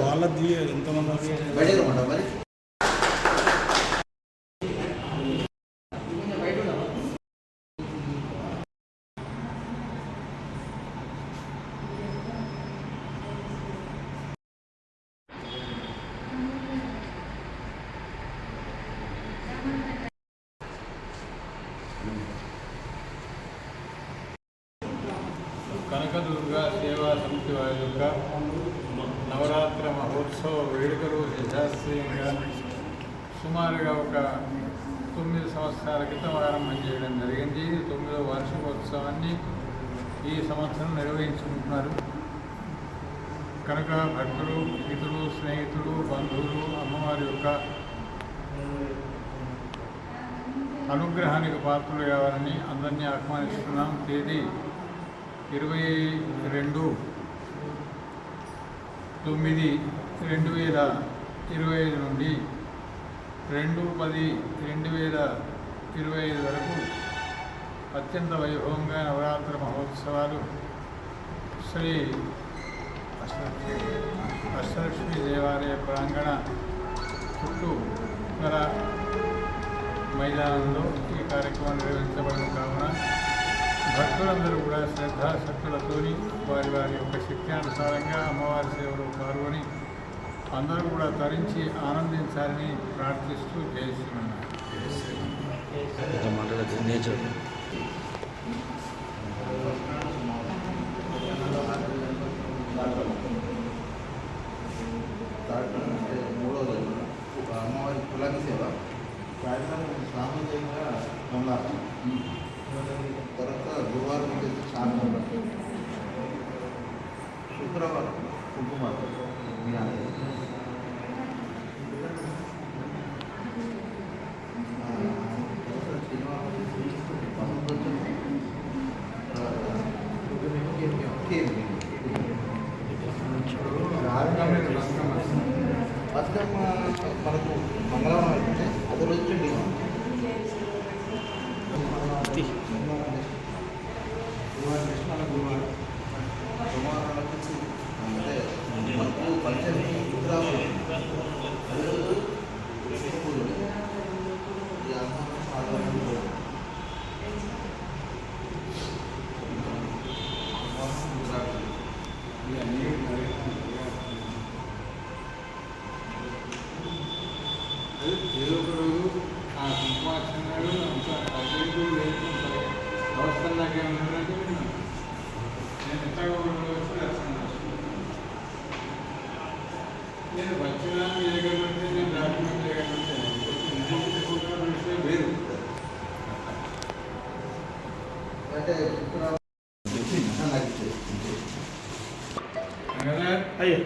వాళ్ళది ఎంతమంది? కనకదుర్గ సేవా సమితి వారి యొక్క నవరాత్ర మహోత్సవ వేడుకలు యశాస్త్రీయంగా సుమారుగా ఒక తొమ్మిది సంవత్సరాల క్రితం ఆరంభం చేయడం జరిగింది. తొమ్మిదో వార్షికోత్సవాన్ని ఈ సంవత్సరం నిర్వహించుకుంటున్నారు. కనుక భక్తులు మిత్రులు స్నేహితులు బంధువులు అమ్మవారి యొక్క అనుగ్రహానికి పాత్రలు కావాలని అందరినీ ఆహ్వానిస్తున్నాం. తేదీ ఇరవై రెండు తొమ్మిది రెండు వేల ఇరవై ఐదు నుండి రెండు పది రెండు వేల ఇరవై ఐదు వరకు అత్యంత వైభవంగా నవరాత్రి మహోత్సవాలు శ్రీ అష్టలక్ష్మి దేవాలయ ప్రాంగణ చుట్టూ గల మైదానంలో ఈ కార్యక్రమం నిర్వహించబడిన కావున భక్తులందరూ కూడా శ్రద్ధాశక్తులతోని వారి వారి యొక్క శక్త్యానుసారంగా అమ్మవారి సేవలో పాల్గొని అందరూ కూడా తరించి ఆనందించాలని ప్రార్థిస్తూ ఒక అమ్మవారి కులాంగి సేవ. సాయంత్రం సామాజికంగా మంగళవారం శుక్రవారం కుంకుమార్తె బతుకమ్మ మనకు మంగళవారం అయితే అదే రోజు ఏదో ఒక రోజు ఆ కుంకుమార్చనలు అంత అదేంటి లేకుంటారు అవసరం దాకా ఉన్నారంటే నేను ఎంత వచ్చి దర్శనం నేను వచ్చినా మీ దగ్గర ఉంటే నేను డాక్యుమెంట్ దగ్గర ఉంటే విషయం వేరు అంటే అయ్యో.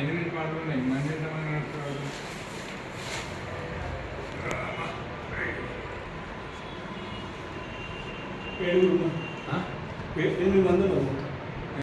ఎనిమిది పాటలు ఉన్నాయి. మంది ఏడుగురు ఎనిమిది మంది ఉన్నారు.